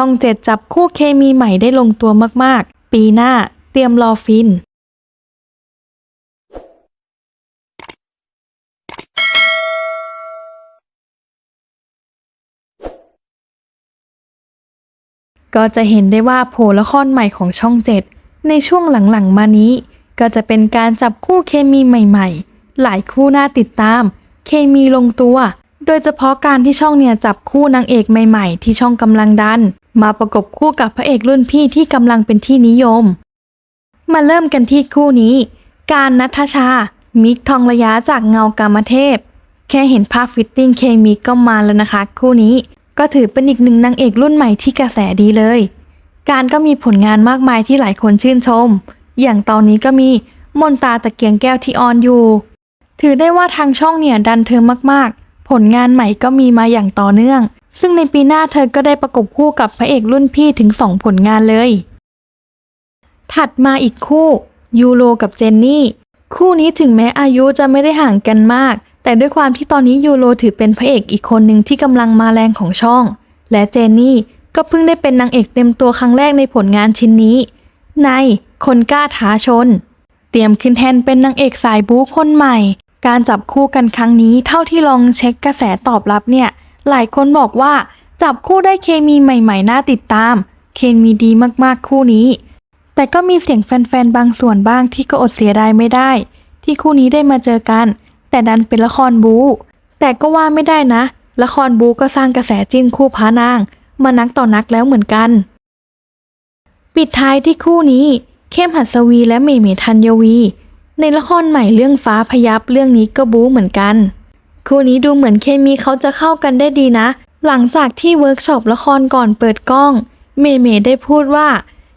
ช่องเจ็ดจับคู่เคมีใหม่ได้ลงตัวมากๆ ปีหน้าเตรียมรอฟินก็จะเห็นได้ว่าโผละครใหม่ของช่องเจ็ดในช่วงหลังๆมานี้ ก็จะเป็นการจับคู่เคมีใหม่ๆ หลายคู่น่าติดตาม เคมีลงตัว โดยเฉพาะการที่ช่องเนี่ยจับคู่นางเอกใหม่ๆ ที่ช่องกำลังดัน มาประกบคู่กับพระเอกรุ่นพี่ที่กำลังเป็นที่นิยม มาเริ่มกันที่คู่นี้ การนัทชา มิกทองระยะจากเงากามเทพ แค่เห็นภาพฟิตติ้งเคมีก็มาแล้วนะคะ คู่นี้ก็ถือเป็นอีกหนึ่งนางเอกรุ่นใหม่ที่กระแสดีเลย การก็มีผลงานมากมายที่หลายคนชื่นชม อย่างตอนนี้ก็มีมนตาตะเกียงแก้วที่ออนอยู่ ถือได้ว่าทางช่องเนี่ยดันเธอมากๆ ผลงานใหม่ก็มีมาอย่างต่อเนื่อง ซึ่งในปีหน้าเธอก็ได้ประกบคู่กับพระเอกรุ่นพี่ถึง2ผลงานเลย ถัดมาอีกคู่ยูโรกับเจนนี่ คู่นี้ถึงแม้อายุจะไม่ได้ห่างกันมาก แต่ด้วยความที่ตอนนี้ยูโรถือเป็นพระเอกอีกคนหนึ่งที่กำลังมาแรงของช่อง และเจนนี่ก็เพิ่งได้เป็นนางเอกเต็มตัวครั้งแรกในผลงานชิ้นนี้ ในคนกล้าท้าชน เตรียมขึ้นแทนเป็นนางเอกสายบู๊คนใหม่ การจับคู่กันครั้งนี้เท่าที่ลองเช็คกระแสตอบรับเนี่ย หลายคนบอกว่า จับคู่ได้เคมีใหม่ๆ น่าติดตาม เคมีดีมากๆคู่นี้ แต่ก็มีเสียงแฟนๆ บางส่วนบ้างที่ก็อดเสียดายไม่ได้ ที่คู่นี้ได้มาเจอกัน แต่ดันเป็นละครบูแต่ก็ว่าไม่ได้นะ ละครบูก็สร้างกระแสจิ้นคู่พระนาง มานักต่อนักแล้วเหมือนกัน ปิดท้ายที่คู่นี้ เข้มหัสวีและเมเมทัญวี ในละครใหม่เรื่องฟ้าพยับเรื่องนี้ก็บู๊เหมือนกัน คู่นี้ดูเหมือนเคมีเขาจะเข้ากันได้ดีนะ หลังจากที่เวิร์กช็อปละครก่อนเปิดกล้อง เมเมได้พูดว่า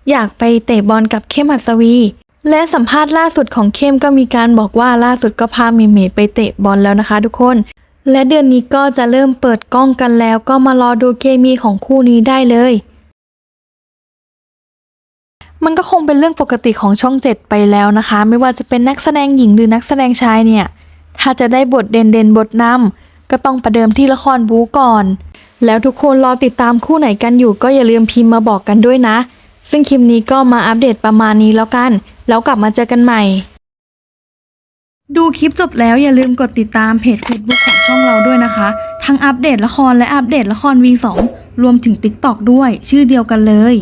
อยากไปเตะบอลกับเข้มหัสวี และสัมภาษณ์ล่าสุดของเข้มก็มีการบอกว่าล่าสุดก็พาเมเมไปเตะบอลแล้วนะคะ ทุกคน และเดือนนี้ก็จะเริ่มเปิดกล้องกันแล้ว ก็มารอดูเคมีของคู่นี้ได้เลยมันก็คงเป็นเรื่องปกติของช่องเจ็ดไปแล้วนะคะ ไม่ว่าจะเป็นนักแสดงหญิงหรือนักแสดงชายเนี่ย ถ้าจะได้บทเด่นเด่นๆบทนำก็ต้องประเดิมที่ละครบู๊ก่อน แล้วทุกคนรอติดตามคู่ไหนกันอยู่ก็อย่าลืมพิมพ์มาบอกกันด้วยนะ ซึ่งคลิปนี้ก็มาอัปเดตประมาณนี้แล้วกัน แล้วกลับมาเจอกันใหม่ ดูคลิปจบแล้วอย่าลืมกดติดตามเพจ Facebook ของช่องเราด้วยนะคะ ทั้งอัปเดตละครและอัปเดตละคร V2 รวมถึง TikTok ด้วย ชื่อเดียวกันเลย